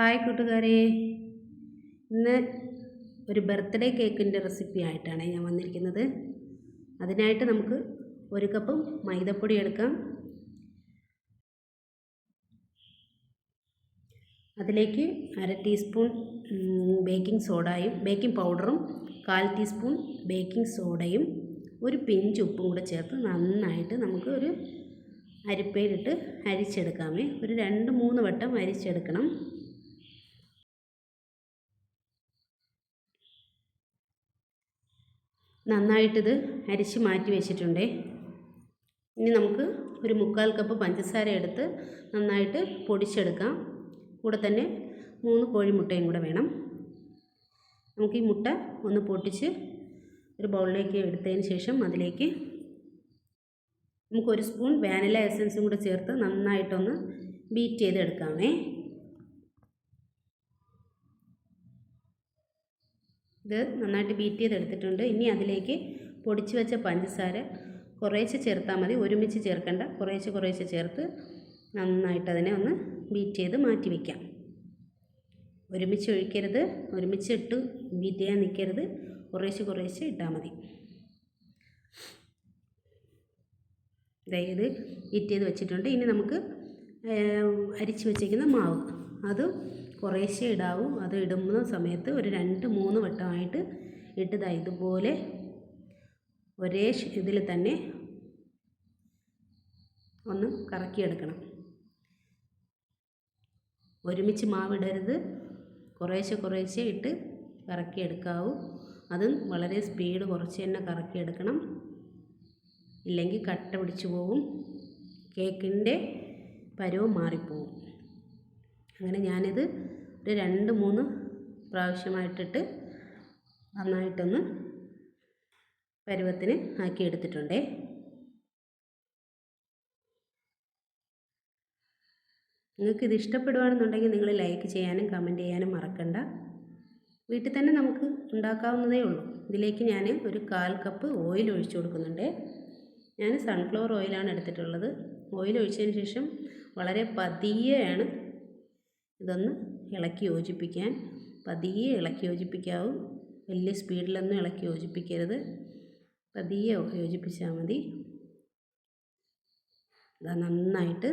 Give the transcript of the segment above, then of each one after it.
Hi കൂട്ടുകാരെ. ഇന്ന് ഒരു ബർത്ത്ഡേ കേക്കിന്റെ റെസിപ്പി ആയിട്ടാണ് ഞാൻ വന്നിരിക്കുന്നത്. അതിനായിട്ട് നമുക്ക് ഒരു കപ്പ് മൈദപ്പൊടി എടുക്കാം. അതിലേക്ക് അര ടീസ്പൂൺ ബേക്കിംഗ് സോഡയും ബേക്കിംഗ് പൗഡറും കാൽ ടീസ്പൂൺ ബേക്കിംഗ് സോഡയും ഒരു പിഞ്ച് ഉപ്പും കൂടെ ചേർത്ത് നന്നായിട്ട് നമുക്ക് ഒരു അരിപ്പയിലിട്ട് അരിച്ചെടുക്കാമേ. ഒരു രണ്ട് മൂന്ന് വട്ടം അരിച്ചെടുക്കണം. നന്നായിട്ടിത് അരിച്ച് മാറ്റി വെച്ചിട്ടുണ്ട്. ഇനി നമുക്ക് ഒരു മുക്കാൽ കപ്പ് പഞ്ചസാര എടുത്ത് നന്നായിട്ട് പൊടിച്ചെടുക്കാം. കൂടെ തന്നെ മൂന്ന് കോഴിമുട്ടയും കൂടെ വേണം. നമുക്ക് ഈ മുട്ട ഒന്ന് പൊട്ടിച്ച് ഒരു ബൗളിലേക്ക് എടുത്തതിന് ശേഷം അതിലേക്ക് നമുക്കൊരു സ്പൂൺ വാനില എസൻസും കൂടെ ചേർത്ത് നന്നായിട്ടൊന്ന് ബീറ്റ് ചെയ്തെടുക്കാമേ ഇത് നന്നായിട്ട് ബീറ്റ് ചെയ്തെടുത്തിട്ടുണ്ട്. ഇനി അതിലേക്ക് പൊടിച്ച് വെച്ച പഞ്ചസാര കുറേശ്ശെ ചേർത്താൽ മതി. ഒരുമിച്ച് ചേർക്കേണ്ട. കുറേശ്ശെ കുറേശ്ശെ ചേർത്ത് നന്നായിട്ട് അതിനെ ഒന്ന് ബീറ്റ് ചെയ്ത് മാറ്റി വയ്ക്കാം ഒരുമിച്ച് ഒഴിക്കരുത്. ഒരുമിച്ച് ഇട്ട് ബീറ്റ് ചെയ്യാൻ നിൽക്കരുത് കുറേശ്ശെ കുറേശ്ശെ ഇട്ടാൽ മതി. ഇത് ബീറ്റ് ചെയ്ത് വെച്ചിട്ടുണ്ട്. ഇനി നമുക്ക് അരിച്ച് വെച്ചേക്കുന്ന മാവ്. അത് കുറേശ്ശെ ഇടാവും. അത് ഇടുന്ന സമയത്ത് ഒരു രണ്ട് മൂന്ന് വട്ടമായിട്ട് ഇട്ടതാ. ഇതുപോലെ ഒരേ ഇതിൽ തന്നെ ഒന്ന് കറക്കിയെടുക്കണം. ഒരുമിച്ച് മാവിടരുത് കുറേശ്ശെ കുറേശ്ശെ ഇട്ട് കറക്കിയെടുക്കാവൂ. അതും വളരെ സ്പീഡ് കുറച്ച് തന്നെ കറക്കിയെടുക്കണം. ഇല്ലെങ്കിൽ കട്ട പിടിച്ചു പോവും. കേക്കിന്റെ പരുവം മാറിപ്പോവും. അങ്ങനെ ഞാനിത് ഒരു രണ്ട് മൂന്ന് പ്രാവശ്യമായിട്ടിട്ട് നന്നായിട്ടൊന്ന് പരുവത്തിന് ആക്കി എടുത്തിട്ടുണ്ട് നിങ്ങൾക്ക് ഇത് ഇഷ്ടപ്പെടുകയാണെന്നുണ്ടെങ്കിൽ നിങ്ങൾ ലൈക്ക് ചെയ്യാനും കമന്റ് ചെയ്യാനും മറക്കണ്ട. വീട്ടിൽ തന്നെ നമുക്ക് ഉണ്ടാക്കാവുന്നതേ ഉള്ളൂ. ഇതിലേക്ക് ഞാൻ ഒരു കാൽ കപ്പ് ഓയിൽ ഒഴിച്ചു കൊടുക്കുന്നുണ്ട്. ഞാൻ സൺഫ്ലവർ ഓയിലാണ് എടുത്തിട്ടുള്ളത്. ഓയിൽ ഒഴിച്ചതിന് ശേഷം വളരെ പതിയെയാണ് ഇതൊന്ന് ഇളക്കി യോജിപ്പിക്കാൻ പതിയെ ഇളക്കി യോജിപ്പിക്കാവും. വലിയ സ്പീഡിലൊന്നും ഇളക്കി യോജിപ്പിക്കരുത്. പതിയെ യോജിപ്പിച്ചാൽ മതി. ഇതാ നന്നായിട്ട്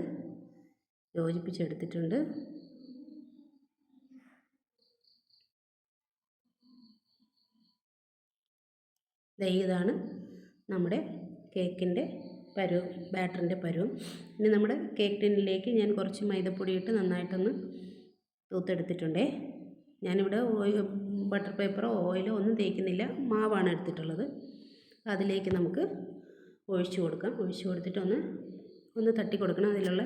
യോജിപ്പിച്ചെടുത്തിട്ടുണ്ട്. ഇതാണ് നമ്മുടെ കേക്കിന്റെ പരുവം ബാറ്ററിന്റെ പരുവം ഇനി നമ്മുടെ കേക്ക് ടിന്നിലേക്ക് ഞാൻ കുറച്ച് മൈദപ്പൊടി ഇട്ട് നന്നായിട്ടൊന്ന് തൂത്തെടുത്തിട്ടുണ്ടേ. ഞാനിവിടെ ഓയിൽ ബട്ടർ പേപ്പറോ ഓയിലോ ഒന്നും തേക്കുന്നില്ല. മാവാണ് എടുത്തിട്ടുള്ളത്. അതിലേക്ക് നമുക്ക് ഒഴിച്ചു കൊടുക്കാം. ഒഴിച്ചു കൊടുത്തിട്ട് ഒന്ന് ഒന്ന് തട്ടി കൊടുക്കണം. അതിലുള്ള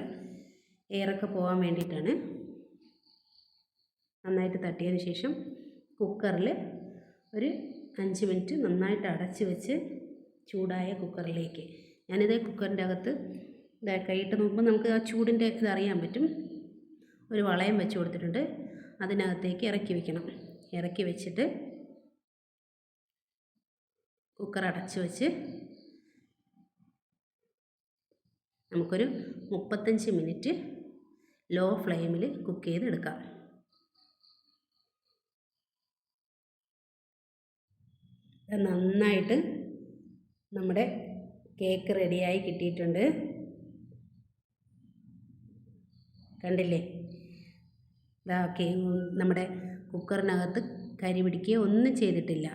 എയറൊക്കെ പോകാൻ വേണ്ടിയിട്ടാണ്. നന്നായിട്ട് തട്ടിയതിന് ശേഷം കുക്കറിൽ ഒരു അഞ്ച് മിനിറ്റ് നന്നായിട്ട് അടച്ച് വെച്ച് ചൂടായ കുക്കറിലേക്ക്. ഞാനിത് കുക്കറിന്റെ അകത്ത് കൈയിട്ട് നോക്കുമ്പോൾ നമുക്ക് ആ ചൂടിന്റെ ഇത് അറിയാൻ പറ്റും. ഒരു വളയം വെച്ച് കൊടുത്തിട്ടുണ്ട്. അതിനകത്തേക്ക് ഇറക്കി വെക്കണം. ഇറക്കി വെച്ചിട്ട് കുക്കർ അടച്ച് വെച്ച് നമുക്കൊരു മുപ്പത്തഞ്ച് മിനിറ്റ് ലോ ഫ്ലെയിമിൽ കുക്ക് ചെയ്തെടുക്കാം. നന്നായിട്ട് നമ്മുടെ കേക്ക് റെഡിയായി കിട്ടിയിട്ടുണ്ട്. കണ്ടില്ലേ? നമ്മുടെ കുക്കറിനകത്ത് കരി പിടിക്കുകയോ ഒന്നും ചെയ്തിട്ടില്ല.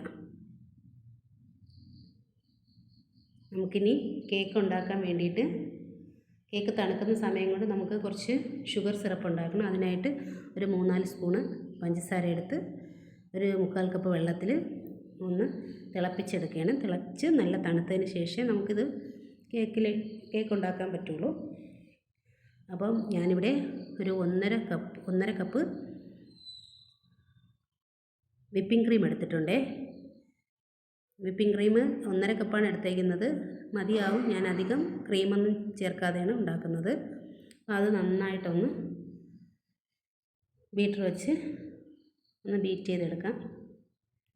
നമുക്കിനി കേക്ക് ഉണ്ടാക്കാൻ വേണ്ടിയിട്ട് കേക്ക് തണുക്കുന്ന സമയം കൊണ്ട് നമുക്ക് കുറച്ച് ഷുഗർ സിറപ്പ് ഉണ്ടാക്കണം. അതിനായിട്ട് ഒരു മൂന്നാൽ സ്പൂണ് പഞ്ചസാര എടുത്ത് ഒരു മുക്കാൽ കപ്പ് വെള്ളത്തിൽ ഒന്ന് തിളപ്പിച്ചെടുക്കുകയാണ്. തിളച്ച് നല്ല തണുത്തതിന് ശേഷം നമുക്കിത് കേക്കിൽ കേക്ക് ഉണ്ടാക്കാൻ പറ്റുള്ളൂ. അപ്പം ഞാനിവിടെ ഒരു ഒന്നര കപ്പ് ഒന്നര കപ്പ് വിപ്പിംഗ് ക്രീം എടുത്തിട്ടുണ്ടേ. വിപ്പിംഗ് ക്രീം ഒന്നര കപ്പാണ് എടുത്തേക്കുന്നത്. മതിയാവും. ഞാൻ അധികം ക്രീമൊന്നും ചേർക്കാതെയാണ് ഉണ്ടാക്കുന്നത്. അത് നന്നായിട്ടൊന്ന് ബീറ്റർ വെച്ച് ഒന്ന് ബീറ്റ് ചെയ്തെടുക്കാം.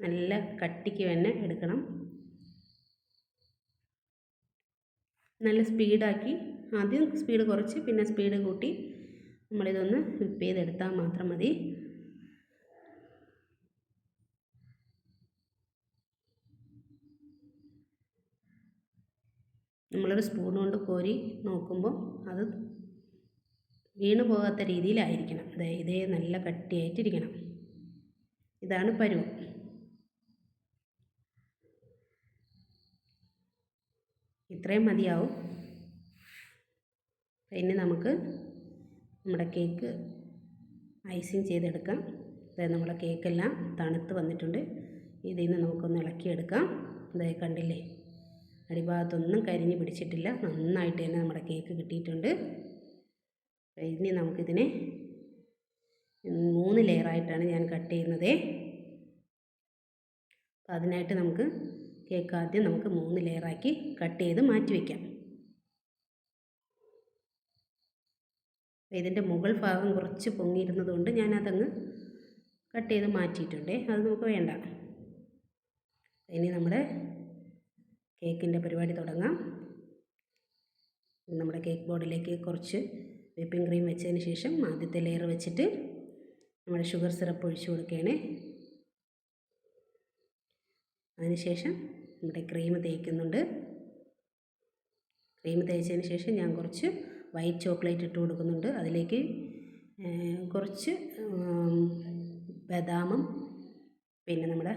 നല്ല കട്ടിക്ക് തന്നെ എടുക്കണം. നല്ല സ്പീഡാക്കി ആദ്യം സ്പീഡ് കുറച്ച് പിന്നെ സ്പീഡ് കൂട്ടി നമ്മളിതൊന്ന് വിപ്പ് ചെയ്തെടുത്താൽ മാത്രം മതി. നമ്മളൊരു സ്പൂൺ കൊണ്ട് കോരി നോക്കുമ്പോൾ അത് വീണു പോകാത്ത രീതിയിലായിരിക്കണം. അതായത് ഇതേ നല്ല കട്ടിയായിട്ടിരിക്കണം. ഇതാണ് പരുവം. ഇത്രയും മതിയാവും. ഇനി നമുക്ക് നമ്മുടെ കേക്ക് ഐസിങ് ചെയ്തെടുക്കാം. അതായത് നമ്മുടെ കേക്കെല്ലാം തണുത്ത് വന്നിട്ടുണ്ട്. ഇതിൽ നിന്ന് നമുക്കൊന്ന് ഇളക്കിയെടുക്കാം. അതായത് കണ്ടില്ലേ? അടിഭാഗത്തൊന്നും കരിഞ്ഞ് പിടിച്ചിട്ടില്ല. നന്നായിട്ട് തന്നെ നമ്മുടെ കേക്ക് കിട്ടിയിട്ടുണ്ട്. ഇനി നമുക്കിതിനെ മൂന്ന് ലെയറായിട്ടാണ് ഞാൻ കട്ട് ചെയ്യുന്നത്. അതിനായിട്ട് നമുക്ക് കേക്ക് ആദ്യം നമുക്ക് മൂന്ന് ലെയറാക്കി കട്ട് ചെയ്ത് മാറ്റി വയ്ക്കാം ഇതിന്റെ മുകൾ ഭാഗം കുറച്ച് പൊങ്ങിയിരുന്നത് കൊണ്ട് ഞാനതങ്ങ് കട്ട് ചെയ്ത് മാറ്റിയിട്ടുണ്ട്. അത് നമുക്ക് വേണ്ട. ഇനി നമ്മുടെ കേക്കിന്റെ പരിപാടി തുടങ്ങാം. നമ്മുടെ കേക്ക് ബോർഡിലേക്ക് കുറച്ച് വിപ്പിംഗ് ക്രീം വെച്ചതിന് ശേഷം ആദ്യത്തെ ലെയർ വെച്ചിട്ട് നമ്മൾ ഷുഗർ സിറപ്പ് ഒഴിച്ചു കൊടുക്കുകയാണ്. അതിനുശേഷം നമ്മുടെ ക്രീം തേക്കുന്നുണ്ട്. ക്രീം തേച്ചതിന് ശേഷം ഞാൻ കുറച്ച് വൈറ്റ് ചോക്ലേറ്റ് ഇട്ട് കൊടുക്കുന്നുണ്ട്. അതിലേക്ക് കുറച്ച് ബദാമും പിന്നെ നമ്മുടെ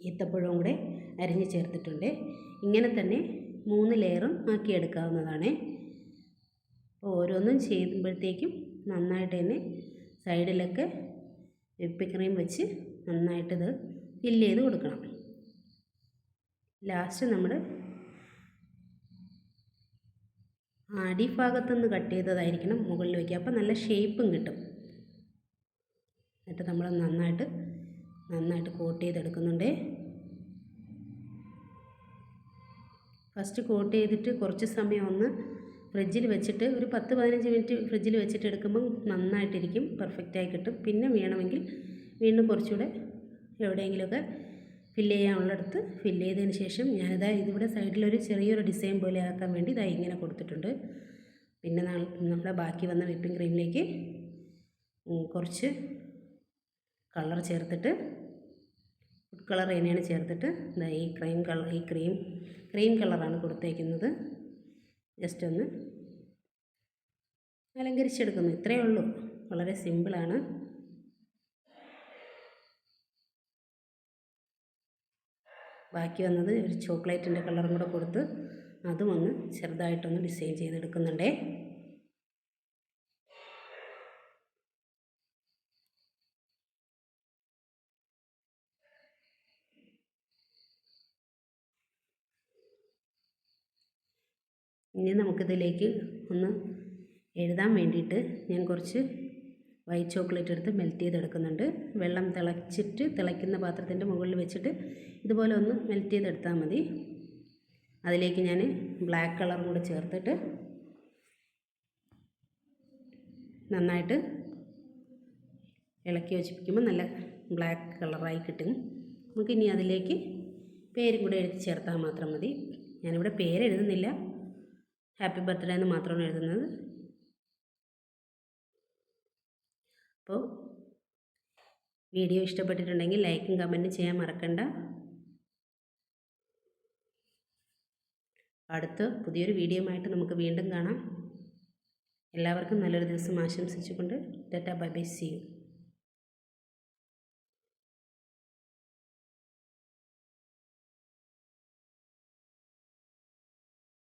ഈത്തപ്പഴവും കൂടെ അരിഞ്ഞ് ചേർത്തിട്ടുണ്ട്. ഇങ്ങനെ തന്നെ മൂന്ന് ലെയറും ആക്കിയെടുക്കാവുന്നതാണ് ഓരോന്നും ചെയ്യുമ്പോഴത്തേക്കും നന്നായിട്ട് തന്നെ സൈഡിലൊക്കെ വിപ്പിംഗ് ക്രീം വെച്ച് നന്നായിട്ടിത് ഫില്ല് ചെയ്ത് കൊടുക്കണം. ലാസ്റ്റ് നമ്മൾ അടിഭാഗത്തുനിന്ന് കട്ട് ചെയ്തതായിരിക്കണം മുകളിൽ വയ്ക്കുക അപ്പോൾ നല്ല ഷേപ്പും കിട്ടും. എന്നിട്ട് നമ്മൾ നന്നായിട്ട് നന്നായിട്ട് കോട്ട് ചെയ്തെടുക്കുന്നുണ്ട്. ഫസ്റ്റ് കോട്ട് ചെയ്തിട്ട് കുറച്ച് സമയം ഒന്ന് ഫ്രിഡ്ജിൽ വെച്ചിട്ട് ഒരു പത്ത് പതിനഞ്ച് മിനിറ്റ് ഫ്രിഡ്ജിൽ വെച്ചിട്ട് എടുക്കുമ്പം നന്നായിട്ടിരിക്കും. പെർഫെക്റ്റായി കിട്ടും. പിന്നെ വേണമെങ്കിൽ വീണ്ടും കുറച്ചുകൂടെ എവിടെയെങ്കിലുമൊക്കെ ഫില്ല് ചെയ്യാനുള്ളിടത്ത് ഫില്ല് ചെയ്തതിന് ശേഷം ഞാനിതാ ഇതിവിടെ സൈഡിലൊരു ചെറിയൊരു ഡിസൈൻ പോലെ ആക്കാൻ വേണ്ടി ഇതാ ഇങ്ങനെ കൊടുത്തിട്ടുണ്ട്. പിന്നെ നമ്മുടെ ബാക്കി വന്ന വിപ്പിംഗ് ക്രീമിലേക്ക് കുറച്ച് കളർ ചേർത്തിട്ട് ഫുഡ് കളർ തന്നെയാണ് ചേർത്തിട്ട് ഇതാ ഈ ക്രീം കളർ ഈ ക്രീം ക്രീം കളറാണ് കൊടുത്തേക്കുന്നത്. ജസ്റ്റ് ഒന്ന് അലങ്കരിച്ചെടുക്കുന്നു. ഇത്രയേ ഉള്ളൂ. വളരെ സിമ്പിളാണ്. ബാക്കി വന്നത് ഒരു ചോക്ലേറ്റിന്റെ കളറും കൂടെ കൊടുത്ത് അതും ഒന്ന് ചെറുതായിട്ടൊന്ന് ഡിസൈൻ ചെയ്തെടുക്കുന്നുണ്ടേ. ഇനി നമുക്കിതിലേക്ക് ഒന്ന് എഴുതാൻ വേണ്ടിയിട്ട് ഞാൻ കുറച്ച് വൈറ്റ് ചോക്ലേറ്റ് എടുത്ത് മെൽറ്റ് ചെയ്തെടുക്കുന്നുണ്ട്. വെള്ളം തിളച്ചിട്ട് തിളയ്ക്കുന്ന പാത്രത്തിന്റെ മുകളിൽ വെച്ചിട്ട് ഇതുപോലെ ഒന്ന് മെൽറ്റ് ചെയ്തെടുത്താൽ മതി. അതിലേക്ക് ഞാൻ ബ്ലാക്ക് കളർ കൂടെ ചേർത്തിട്ട് നന്നായിട്ട് ഇളക്കി വെച്ചിരിക്കുമ്പോൾ നല്ല ബ്ലാക്ക് കളറായി കിട്ടും. നമുക്ക് ഇനി അതിലേക്ക് പേരും കൂടെ എഴുതി ചേർത്താൽ മാത്രം മതി. ഞാനിവിടെ പേരെഴുതുന്നില്ല ഹാപ്പി ബർത്ത്ഡേ എന്ന് മാത്രമാണ് എഴുതുന്നത്. അപ്പോൾ വീഡിയോ ഇഷ്ടപ്പെട്ടിട്ടുണ്ടെങ്കിൽ ലൈക്കും കമന്റും ചെയ്യാൻ മറക്കണ്ട. അടുത്ത് പുതിയൊരു വീഡിയോ ആയിട്ട് നമുക്ക് വീണ്ടും കാണാം. എല്ലാവർക്കും നല്ലൊരു ദിവസം ആശംസിച്ചുകൊണ്ട് Tata bye bye see U.